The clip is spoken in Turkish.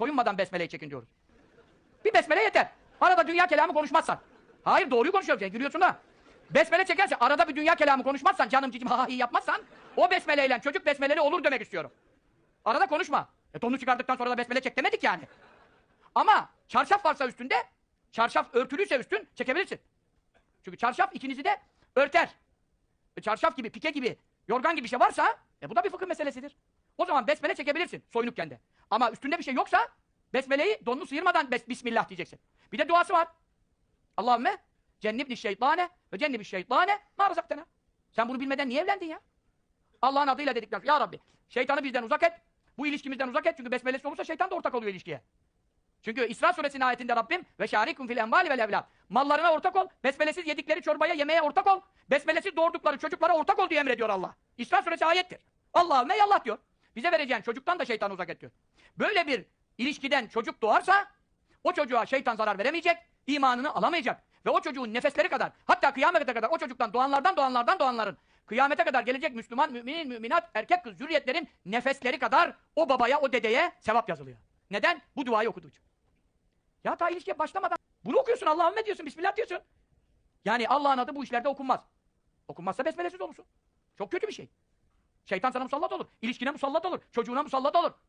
soyunmadan besmeleyi çekin diyoruz. Bir besmele yeter. Arada dünya kelamı konuşmazsan. Hayır doğruyu konuşuyoruz. Yani gülüyorsun ha. Besmele çekerse arada bir dünya kelamı konuşmazsan canım cicim ha hi yapmazsan o besmeleyle çocuk besmeleli olur demek istiyorum. Arada konuşma. E donunu çıkardıktan sonra da besmele çek demedik yani. Ama çarşaf varsa üstünde, çarşaf örtülüyse üstün çekebilirsin. Çünkü çarşaf ikinizi de örter. E çarşaf gibi, pike gibi, yorgan gibi bir şey varsa e bu da bir fıkıh meselesidir. O zaman besmele çekebilirsin soyunukken de. Ama üstünde bir şey yoksa besmeleyi donunu sıyırmadan bes bismillah diyeceksin. Bir de duası var. Allahümme cennibni şeytane ve cennibi şeytane ma razaktena. Sen bunu bilmeden niye evlendin ya? Allah'ın adıyla dedikler. Ya Rabbi şeytanı bizden uzak et. Bu ilişkimizden uzak et. Çünkü besmelesi olursa şeytan da ortak oluyor ilişkiye. Çünkü İsra suresinin ayetinde Rabbim ve şarikum fil envali vel evlad. Mallarına ortak ol. Besmelesiz yedikleri çorbaya, yemeğe ortak ol. Besmelesiz doğurdukları çocuklara ortak ol diye emrediyor Allah. İsra suresi ayettir. Allahümme yallah diyor. Bize vereceğin çocuktan da şeytanı uzak et diyor. Böyle bir ilişkiden çocuk doğarsa o çocuğa şeytan zarar veremeyecek, imanını alamayacak. Ve o çocuğun nefesleri kadar, hatta kıyamete kadar o çocuktan doğanlardan doğanlardan doğanların, kıyamete kadar gelecek Müslüman, müminin, müminat, erkek kız, zürriyetlerin nefesleri kadar o babaya, o dedeye sevap yazılıyor. Neden? Bu duayı okuduğu için. Ya ta ilişkiye başlamadan bunu okuyorsun, Allahümme diyorsun, Bismillah diyorsun. Yani Allah'ın adı bu işlerde okunmaz. Okunmazsa besmelesiz olursun. Çok kötü bir şey. Şeytan sana musallat olur. İlişkine musallat olur. Çocuğuna musallat olur.